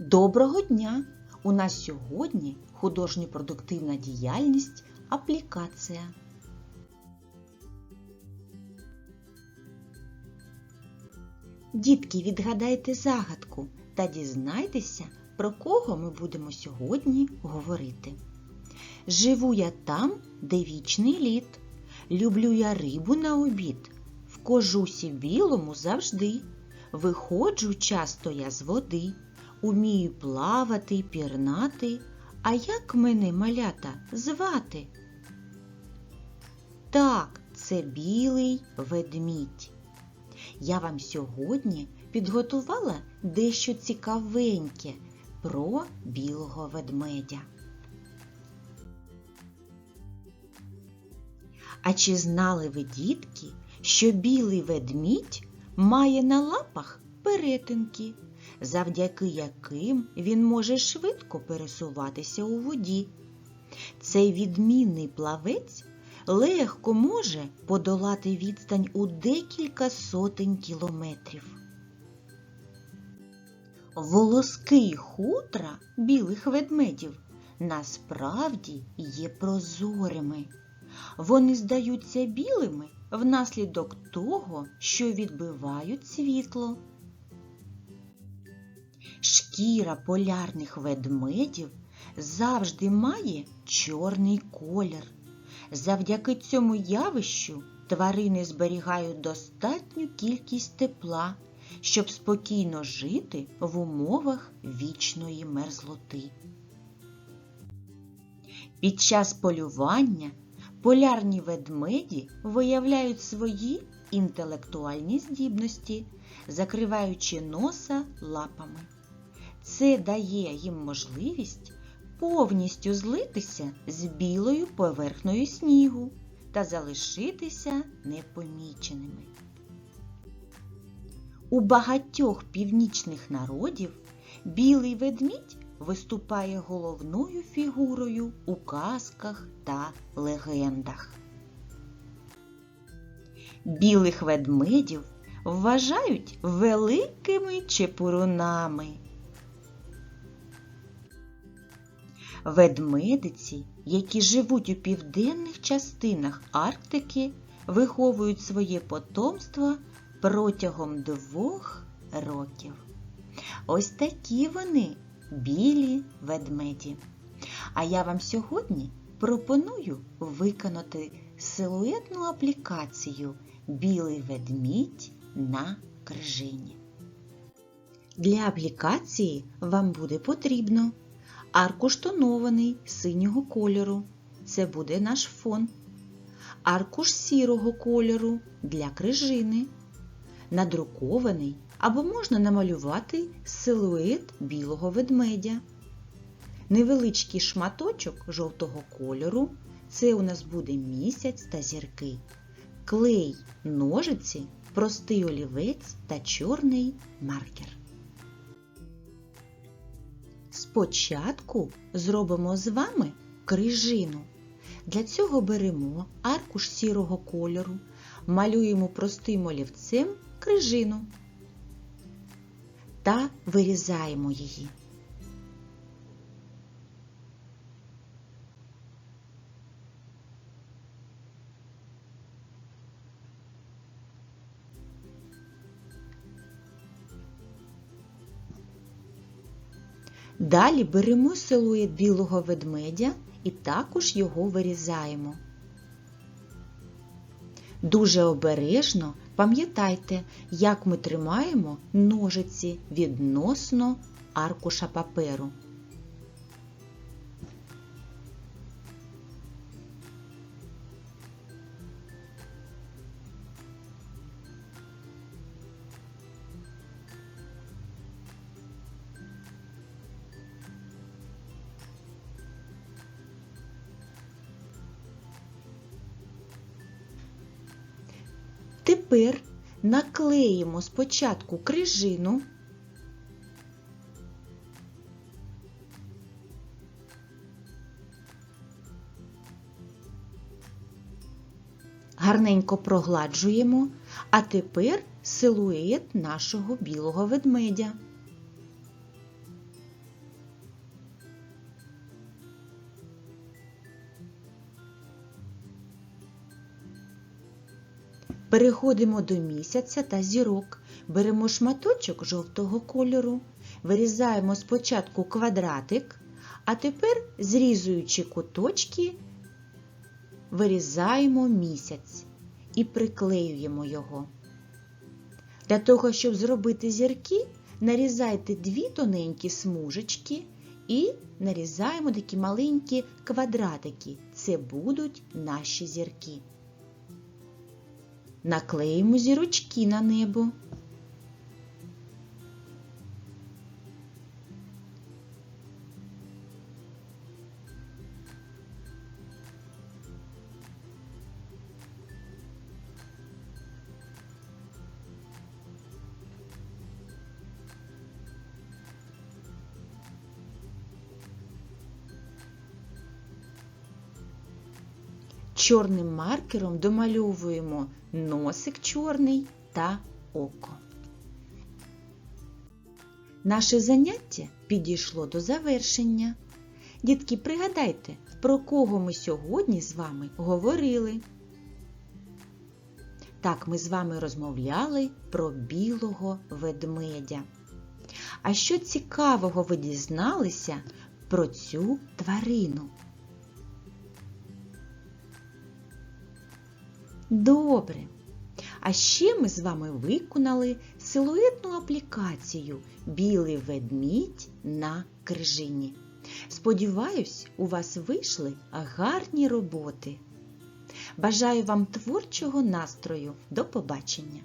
Доброго дня! У нас сьогодні художньо-продуктивна діяльність аплікація. Дітки, відгадайте загадку та дізнайтеся, про кого ми будемо сьогодні говорити. Живу я там, де вічний лід. Люблю я рибу на обід. В кожусі білому завжди. Виходжу часто я з води. Умію плавати пірнати. А як мене малята звати? Так, це білий ведмідь. Я вам сьогодні підготувала дещо цікавеньке про білого ведмедя. А чи знали ви, дітки, що білий ведмідь має на лапах перетинки, завдяки яким він може швидко пересуватися у воді? Цей відмінний плавець легко може подолати відстань у декілька сотень кілометрів. Волоски хутра білих ведмедів насправді є прозорими. Вони здаються білими внаслідок того, що відбивають світло. Шкіра полярних ведмедів завжди має чорний колір. Завдяки цьому явищу тварини зберігають достатню кількість тепла, щоб спокійно жити в умовах вічної мерзлоти. Під час полювання полярні ведмеді виявляють свої інтелектуальні здібності, закриваючи носа лапами. Це дає їм можливість повністю злитися з білою поверхнею снігу та залишитися непоміченими. У багатьох північних народів білий ведмідь виступає головною фігурою у казках та легендах. Білих ведмедів вважають великими чепурунами. Ведмедиці, які живуть у південних частинах Арктики, виховують своє потомство протягом двох років. Ось такі вони білі ведмеді. А я вам сьогодні пропоную виконати силуетну аплікацію Білий ведмідь на крижині. Для аплікації вам буде потрібно аркуш тонований синього кольору. Це буде наш фон. Аркуш сірого кольору для крижини. Надрукований або можна намалювати силует білого ведмедя. Невеличкий шматочок жовтого кольору. Це у нас буде місяць та зірки. Клей, ножиці, простий олівець та чорний маркер. Спочатку зробимо з вами крижину. Для цього беремо аркуш сірого кольору, малюємо простим олівцем крижину та вирізаємо її. Далі беремо силует білого ведмедя і також його вирізаємо. Дуже обережно пам'ятайте, як ми тримаємо ножиці відносно аркуша паперу. Тепер наклеїмо спочатку крижину. Гарненько прогладжуємо, а тепер силует нашого білого ведмедя. Переходимо до місяця та зірок. Беремо шматочок жовтого кольору, вирізаємо спочатку квадратик, а тепер, зрізуючи куточки, вирізаємо місяць і приклеюємо його. Для того, щоб зробити зірки, нарізайте дві тоненькі смужечки і нарізаємо такі маленькі квадратики. Це будуть наші зірки. Наклеїмо зірочки на небо. Чорним маркером домальовуємо носик чорний та око. Наше заняття підійшло до завершення. Дітки, пригадайте, про кого ми сьогодні з вами говорили. Так, ми з вами розмовляли про білого ведмедя. А що цікавого ви дізналися про цю тварину? Добре. А ще ми з вами виконали силуетну аплікацію Білий ведмідь на крижині. Сподіваюсь, у вас вийшли гарні роботи. Бажаю вам творчого настрою. До побачення!